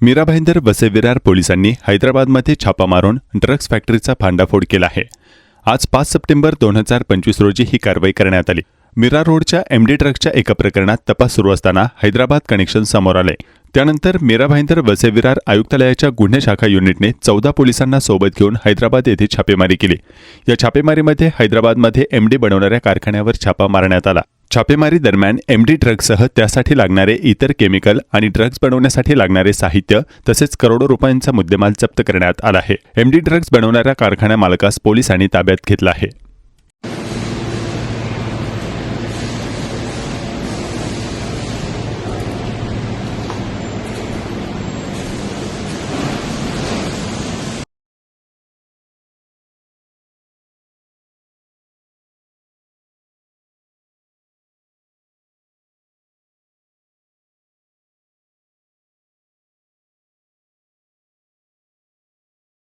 मीरा भाईंदर वसेविरार पोलिसांनी हैदराबादमध्ये छापा मारून ड्रग्ज फॅक्टरीचा भांडाफोड केला आहे. आज पाच सप्टेंबर दोन हजार पंचवीस रोजी ही कारवाई करण्यात आली. मीरा रोडच्या एमडी ड्रग्जच्या एका प्रकरणात तपास सुरू असताना हैदराबाद कनेक्शन समोर आले. त्यानंतर मीरा भाईंदर वसेविरार आयुक्तालयाच्या गुन्हे शाखा युनिटने चौदा पोलिसांना सोबत घेऊन हैदराबाद येथे छापेमारी केली. या छापेमारीमध्ये हैदराबादमध्ये एमडी बनवणाऱ्या कारखान्यावर छापा मारण्यात आला. छापेमारी दरम्यान एमडी ड्रग्ससह त्यासाठी लागणारे इतर केमिकल आणि ड्रग्ज बनवण्यासाठी लागणारे साहित्य तसेच करोडो रुपयांचा मुद्देमाल जप्त करण्यात आला आहे. एमडी ड्रग्ज बनवणाऱ्या कारखाना मालकास पोलिसांनी ताब्यात घेतला आहे.